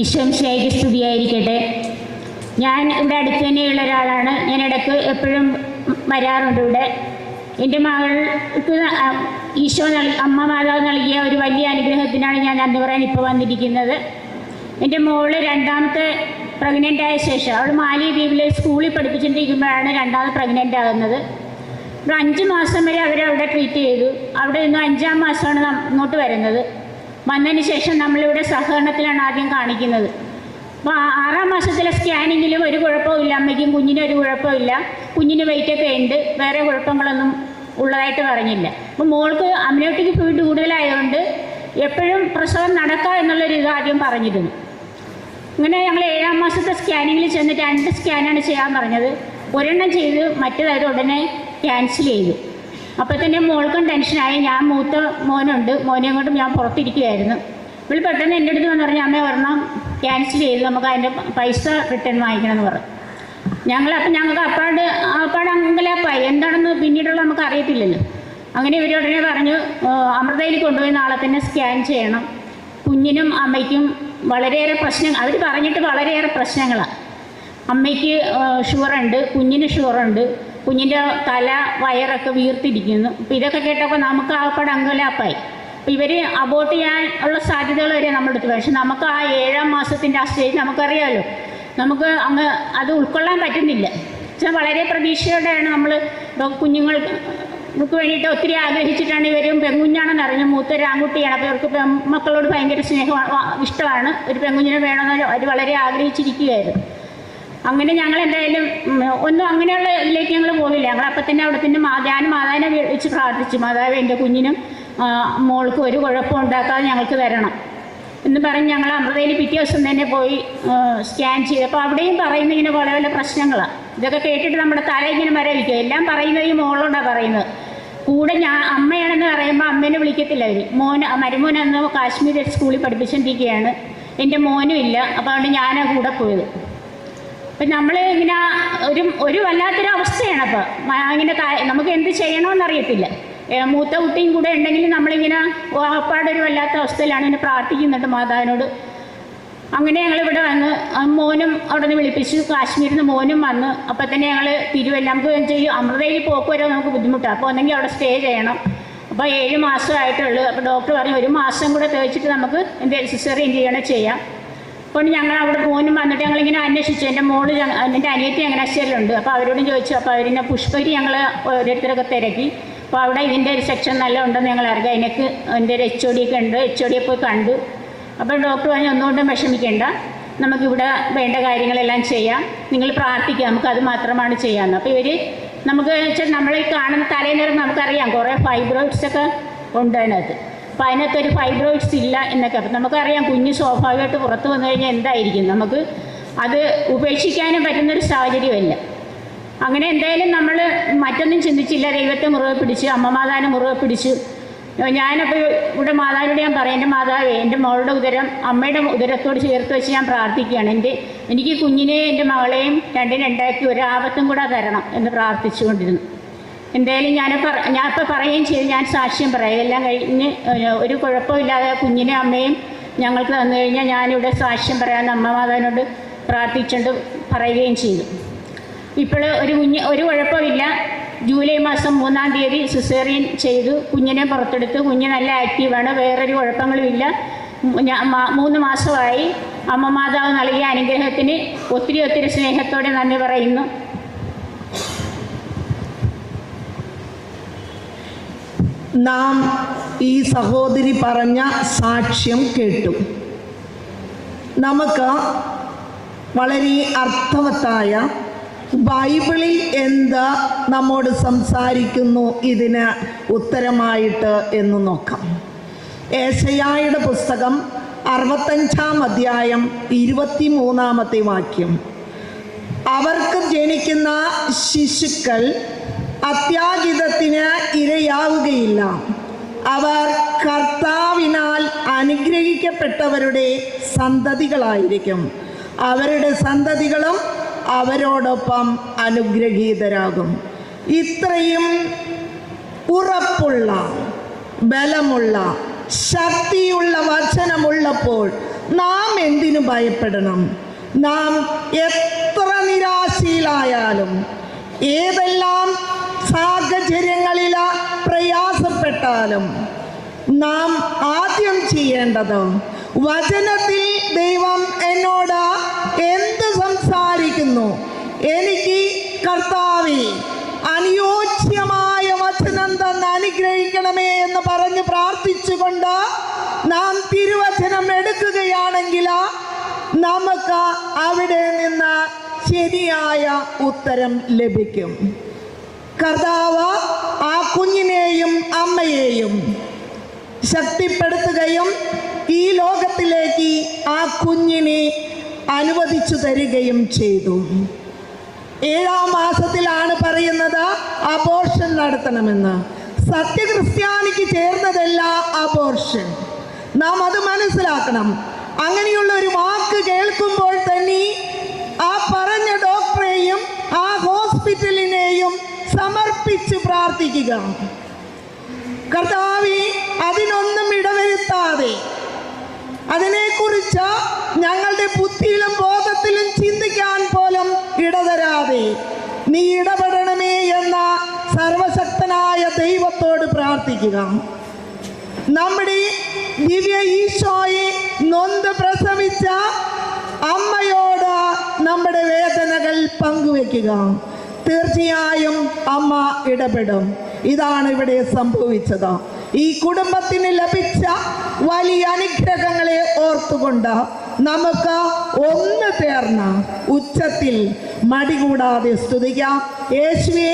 ഈശ്വംശയ്ക്ക് സ്തുതിയായിരിക്കട്ടെ ഞാൻ ഇവിടെ അടുത്ത് തന്നെയുള്ള ഒരാളാണ്. ഞാൻ ഇടയ്ക്ക് എപ്പോഴും വരാറുണ്ട് ഇവിടെ. എന്റെ മകൾക്ക് ഈശോ നൽ അമ്മ മാതാവ് നൽകിയ ഒരു വലിയ അനുഗ്രഹത്തിനാണ് ഞാൻ നന്ദി പറയാൻ ഇപ്പോൾ വന്നിരിക്കുന്നത്. എന്റെ മോൾ രണ്ടാമത്തെ പ്രഗ്നന്റ് ആയ ശേഷം അവൾ മാലി ദ്വീപിലെ സ്കൂളിൽ പഠിപ്പിച്ചുകൊണ്ടിരിക്കുമ്പോഴാണ് രണ്ടാമത് പ്രഗ്നന്റ് ആകുന്നത്. ഒരു അഞ്ച് മാസം വരെ അവരവിടെ ട്രീറ്റ് ചെയ്തു. അവിടെ നിന്ന് അഞ്ചാം മാസമാണ് ഇങ്ങോട്ട് വരുന്നത്. വന്നതിന് ശേഷം നമ്മളിവിടെ സഹകരണത്തിലാണ് ആദ്യം കാണിക്കുന്നത്. അപ്പോൾ ആറാം മാസത്തിലെ സ്കാനിങ്ങിലും ഒരു കുഴപ്പമില്ല അമ്മയ്ക്കും കുഞ്ഞിനും ഒരു കുഴപ്പമില്ല കുഞ്ഞിന് വെയിറ്റൊക്കെ ഉണ്ട്. വേറെ കുഴപ്പങ്ങളൊന്നും ഉള്ളതായിട്ട് പറഞ്ഞില്ല. അപ്പോൾ മോൾക്ക് അമ്നിയോട്ടിക് ഫ്ലൂയിഡ് കൂടുതലായതുകൊണ്ട് എപ്പോഴും പ്രസവം നടക്കുക എന്നുള്ളൊരു ഇത് ആദ്യം പറഞ്ഞിരുന്നു. അങ്ങനെ ഞങ്ങൾ ഏഴാം മാസത്തെ സ്കാനിങ്ങിൽ ചെന്ന് രണ്ട് സ്കാനാണ് ചെയ്യാൻ പറഞ്ഞത്. ഒരെണ്ണം ചെയ്ത് മറ്റേതായത് ഉടനെ ക്യാൻസൽ ചെയ്തു. അപ്പോൾ തന്നെ മോൾക്കും ടെൻഷനായി ഞാൻ മൂത്ത മോനുണ്ട്. മോനെ കൊണ്ടും ഞാൻ പുറത്തിരിക്കുകയായിരുന്നു. ഇവൾ പെട്ടെന്ന് എന്റെ അടുത്ത് വന്ന് പറഞ്ഞു അമ്മ ഒരെണ്ണം ക്യാൻസൽ ചെയ്ത് നമുക്ക് അതിന്റെ പൈസ റിട്ടേൺ വാങ്ങിക്കണം എന്ന് പറഞ്ഞു. ഞങ്ങൾ അപ്പം ഞങ്ങൾക്ക് അപ്പാട് അപ്പാട് അങ്കലാപ്പായി. എന്താണെന്ന് പിന്നീടുള്ള നമുക്ക് അറിയത്തില്ലല്ലോ. അങ്ങനെ ഇവർ ഉടനെ പറഞ്ഞു "ആ, അമൃതയിൽ കൊണ്ടുപോയി നാളെ തന്നെ സ്കാൻ ചെയ്യണം. കുഞ്ഞിനും അമ്മയ്ക്കും വളരെയേറെ പ്രശ്നം അവർ പറഞ്ഞിട്ട് വളരെയേറെ പ്രശ്നങ്ങളാണ് അമ്മയ്ക്ക് ഷുഗറുണ്ട്. കുഞ്ഞിന് ഷുഗറുണ്ട്. കുഞ്ഞിന്റെ തല വയറൊക്കെ വീർത്തിരിക്കുന്നു. അപ്പോൾ ഇതൊക്കെ കേട്ടപ്പോൾ നമുക്ക് ആകപ്പാട് അങ്കലാപ്പായി. അപ്പോൾ ഇവർ അബോട്ട് ചെയ്യാൻ ഉള്ള സാധ്യതകൾ വരെ നമ്മുടെ അടുത്ത് പക്ഷെ നമുക്ക് ആ ഏഴാം മാസത്തിന്റെ ആ സ്റ്റേജ് നമുക്കറിയാമല്ലോ നമുക്ക് അങ്ങ് അത് ഉൾക്കൊള്ളാൻ പറ്റുന്നില്ല. പക്ഷേ വളരെ പ്രതീക്ഷയോടെയാണ് നമ്മൾ കുഞ്ഞുങ്ങൾക്ക് വേണ്ടിയിട്ട് ഒത്തിരി ആഗ്രഹിച്ചിട്ടാണ് ഇവരും പെൺകുഞ്ഞാണെന്ന് അറിഞ്ഞു മൂത്തൊരു ആൺകുട്ടിയാണ്. അപ്പോൾ ഇവർക്ക് പെൺമക്കളോട് ഭയങ്കര സ്നേഹമാണ് ആ, ഇഷ്ടമാണ്. ഒരു പെൺകുഞ്ഞിനെ വേണമെന്ന് അവർ വളരെ ആഗ്രഹിച്ചിരിക്കുകയായിരുന്നു. അങ്ങനെ ഞങ്ങൾ എന്തായാലും ഒന്നും അങ്ങനെയുള്ള ഇതിലേക്ക് ഞങ്ങൾ പോവില്ല. ഞങ്ങൾ അപ്പം തന്നെ അവിടെ തന്നെ മാ ഞാൻ മാതാവിനെ വിളിച്ച് പ്രാർത്ഥിച്ചു. മാതാവ് എന്റെ കുഞ്ഞിനും മോൾക്ക് ഒരു കുഴപ്പം ഉണ്ടാക്കാതെ ഞങ്ങൾക്ക് തരണം. എന്ന് പറഞ്ഞ് ഞങ്ങൾ അമൃതയിൽ പിറ്റേ ദിവസം തന്നെ പോയി സ്കാൻ ചെയ്തപ്പോൾ അവിടെയും പറയുന്ന ഇങ്ങനെ പല പല പ്രശ്നങ്ങളാണ് ഇതൊക്കെ കേട്ടിട്ട് നമ്മുടെ തല ഇങ്ങനെ മരവിക്കുക എല്ലാം പറയുന്നത് ഈ മോളോടാണ് പറയുന്നത്. കൂടെ ഞാൻ അമ്മയാണെന്ന് പറയുമ്പോൾ അമ്മേനെ വിളിക്കത്തില്ല അവർ മോൻ മരുമോൻ അന്ന് കാശ്മീർ സ്കൂളിൽ പഠിപ്പിച്ചുകൊണ്ടിരിക്കുകയാണ് എന്റെ മോനും ഇല്ല. അപ്പോൾ അതുകൊണ്ട് ഞാനാണ് കൂടെ പോയത്. അപ്പം നമ്മൾ ഇങ്ങനെ ഒരു ഒരു വല്ലാത്തൊരു അവസ്ഥയാണ് അപ്പോൾ ഇങ്ങനെ നമുക്ക് എന്ത് ചെയ്യണമെന്നറിയത്തില്ല മൂത്ത കുട്ടിയും കൂടെ ഉണ്ടെങ്കിൽ നമ്മളിങ്ങനെ ഒരു വല്ലാത്ത അവസ്ഥയിലാണ് ഇങ്ങനെ പ്രാർത്ഥിക്കുന്നുണ്ട് മാതാവിനോട്. അങ്ങനെ ഞങ്ങൾ ഇവിടെ വന്ന് മോനും അവിടെ നിന്ന് വിളിപ്പിച്ചു. കാശ്മീരിൽ നിന്ന് മോനും വന്ന്. അപ്പം തന്നെ ഞങ്ങൾ തിരുവല്ല നമുക്ക് ചെയ്യും. അമൃതയിൽ പോക്ക് വരെ നമുക്ക് ബുദ്ധിമുട്ടാണ് അപ്പോൾ ഒന്നെങ്കിൽ അവിടെ സ്റ്റേ ചെയ്യണം. അപ്പോൾ ഏഴ് മാസമായിട്ടുള്ളൂ. അപ്പോൾ ഡോക്ടർ പറഞ്ഞു ഒരു മാസം കൂടെ തേച്ചിട്ട് നമുക്ക് എന്തെങ്കിലും സിസറിയൻ ചെയ്യണം ചെയ്യാം. അപ്പോൾ ഞങ്ങൾ അവിടെ മോനും വന്നിട്ട് ഞങ്ങളിങ്ങനെ അന്വേഷിച്ചു. എന്റെ മോൾ എന്റെ അനിയത്തി ചങ്ങനാശ്ശേരിയിലുണ്ട് അപ്പോൾ അവരോടും ചോദിച്ചു. അപ്പോൾ അവരിനെ പുഷ്പഗിരി ഞങ്ങൾ ഓരോരുത്തരൊക്കെ തിരക്കി. അപ്പോൾ അവിടെ ഇതിന്റെ ഒരു സെക്ഷൻ നല്ല ഉണ്ടെന്ന് ഞങ്ങൾ അറിയാം അതിനൊക്കെ എന്റെ ഒരു എച്ച് ഒ ഡി ഒക്കെ ഉണ്ട്. എച്ച് ഒ ഡിയെ പോയി കണ്ടു. അപ്പോൾ ഡോക്ടർ പറഞ്ഞു ഒന്നുകൊണ്ടും വിഷമിക്കേണ്ട. നമുക്കിവിടെ വേണ്ട കാര്യങ്ങളെല്ലാം ചെയ്യാം. നിങ്ങൾ പ്രാർത്ഥിക്കുക. അത് മാത്രമാണ് ചെയ്യാമെന്ന് അപ്പോൾ ഇവർ നമുക്ക് വെച്ചാൽ നമ്മളെ കാണുന്ന തലേന്നേരം നമുക്കറിയാം. കുറേ ഫൈബ്രോയിഡ്സ് ഒക്കെ ഉണ്ട് അതിനകത്ത്. അപ്പോൾ അതിനകത്ത് ഒരു ഫൈബ്രോയിഡ്സ് ഇല്ല എന്നൊക്കെ. അപ്പം നമുക്കറിയാം കുഞ്ഞ് സ്വാഭാവികമായിട്ട് പുറത്ത് വന്നു കഴിഞ്ഞാൽ എന്തായിരിക്കും? നമുക്ക് അത് ഉപേക്ഷിക്കാനും പറ്റുന്നൊരു സാഹചര്യമല്ല. അങ്ങനെ എന്തായാലും നമ്മൾ മറ്റൊന്നും ചിന്തിച്ചില്ല. ദൈവത്തെ മുറുകെ പിടിച്ച് അമ്മ മാതാവിനെ മുറുകെ പിടിച്ചു. ഞാനപ്പോൾ ഇവിടെ മാതാവിനോട് ഞാൻ പറയാം. എന്റെ മാതാവേ എന്റെ മോളുടെ ഉദരം അമ്മയുടെ ഉദരത്തോട് ചേർത്ത് വെച്ച് ഞാൻ പ്രാർത്ഥിക്കുകയാണ്. എന്റെ എനിക്ക് കുഞ്ഞിനെയും എന്റെ മകളെയും രണ്ടും രണ്ടാക്കി ഒരു ആപത്തും കൂടെ തരണം എന്ന് പ്രാർത്ഥിച്ചുകൊണ്ടിരുന്നു. എന്തായാലും ഞാൻ ഞാൻ ഇപ്പോൾ പറയുകയും ചെയ്തു ഞാൻ സാക്ഷ്യം പറയാം. എല്ലാം കഴിഞ്ഞ് ഒരു കുഴപ്പമില്ലാതെ കുഞ്ഞിനെ അമ്മയും ഞങ്ങൾക്ക് തന്നു കഴിഞ്ഞാൽ ഞാനിവിടെ സാക്ഷ്യം പറയാൻ അമ്മ മാതാവിനോട് പ്രാർത്ഥിച്ചുകൊണ്ട് പറയുകയും ചെയ്തു. ഇപ്പോൾ ഒരു കുഞ്ഞ് ഒരു കുഴപ്പമില്ല. ജൂലൈ മാസം മൂന്നാം തീയതി സിസേറിയൻ ചെയ്തു. കുഞ്ഞിനെ പുറത്തെടുത്ത്. കുഞ്ഞ് നല്ല ആക്റ്റീവാണ്. വേറൊരു കുഴപ്പങ്ങളുമില്ല. മൂന്ന് മാസമായി അമ്മ മാതാവ് നൽകിയ അനുഗ്രഹത്തിന് ഒത്തിരി ഒത്തിരി സ്നേഹത്തോടെ നന്ദി പറയുന്നു. നാം ഈ സഹോദരി പറഞ്ഞ സാക്ഷ്യം കേട്ടു. നമുക്ക് വളരെ അർത്ഥവത്തായ ബൈബിളിൽ എന്ത് നമ്മോട് സംസാരിക്കുന്നു ഇതിന് ഉത്തരമായിട്ട് എന്ന് നോക്കാം. ഏശയായുടെ പുസ്തകം അറുപത്തഞ്ചാം അധ്യായം ഇരുപത്തി മൂന്നാമത്തെ വാക്യം. അവർക്ക് ജനിക്കുന്ന ശിശുക്കൾ അത്യാഹിതത്തിന് അനുഗ്രഹിക്കപ്പെട്ടവരുടെ സന്തതികളായിരിക്കും. അവരുടെ സന്തതികളും അവരോടൊപ്പം അനുഗ്രഹീതരാകും. ഇത്രയും ഉറപ്പുള്ള ബലമുള്ള ശക്തിയുള്ള വചനമുള്ളപ്പോൾ നാം എന്തിനു ഭയപ്പെടണം? നാം എത്ര നിരാശയിലായാലും ഏതെല്ലാം സാഹചര്യങ്ങളിലാ പ്രയാസപ്പെട്ടാലും നാം ആദ്യം ചെയ്യേണ്ടത് വചനത്തിൽ ദൈവം എന്നോട് എന്ത് സംസാരിക്കുന്നു? എനിക്ക് കർത്താവെ അനുയോജ്യമായ വചനം തന്ന് അനുഗ്രഹിക്കണമേ എന്ന് പറഞ്ഞ് പ്രാർത്ഥിച്ചുകൊണ്ട് നാം തിരുവചനം എടുക്കുകയാണെങ്കിൽ നമുക്ക് അവിടെ നിന്ന് ശരിയായ ഉത്തരം ലഭിക്കും. കർത്താവ് ആ കുഞ്ഞിനെയും അമ്മയെയും ശക്തിപ്പെടുത്തുകയും ഈ ലോകത്തിലേക്ക് ആ കുഞ്ഞിനെ അനുവദിച്ചു തരികയും ചെയ്തു. ഏഴാം മാസത്തിലാണ് പറയുന്നത് അബോർഷൻ നടത്തണമെന്ന്. സത്യക്രിസ്ത്യാനിക്ക് ചേർന്നതല്ല അബോർഷൻ നാം അത് മനസ്സിലാക്കണം. അങ്ങനെയുള്ള ഒരു വാക്ക് കേൾക്കുമ്പോൾ തന്നെ ആ പറഞ്ഞ ഡോക്ടറെയും ആ ഹോസ്പിറ്റലിനെയും സമർപ്പിച്ച് പ്രാർത്ഥിക്കുക. കർത്താവെ അതിനൊന്നും ഇടവരുത്താതെ. അതിനെക്കുറിച്ച് ഞങ്ങളുടെ ബുദ്ധിയിലും ബോധത്തിലും ചിന്തിക്കാൻ പോലും ഇടതരാതെ നീ ഇടപെടണമേ എന്ന സർവശക്തനായ ദൈവത്തോട് പ്രാർത്ഥിക്കുക. നമ്മുടെ ദിവ്യ ഈശോയെ നൊന്ത് പ്രസവിച്ച അമ്മയോട് നമ്മുടെ വേദനകൾ പങ്കുവെക്കുക. തീർച്ചയായും അമ്മ ഇടപെടും. ഇതാണ് ഇവിടെ സംഭവിച്ചത്. ഈ കുടുംബത്തിന് ലഭിച്ച വലിയ അനുഗ്രഹങ്ങളെ ഓർത്തുകൊണ്ട് നമുക്ക് ഒന്ന് തേർന്ന് ഉച്ചത്തിൽ മടികൂടാതെ സ്തുതിക്കാം. യേശുവേ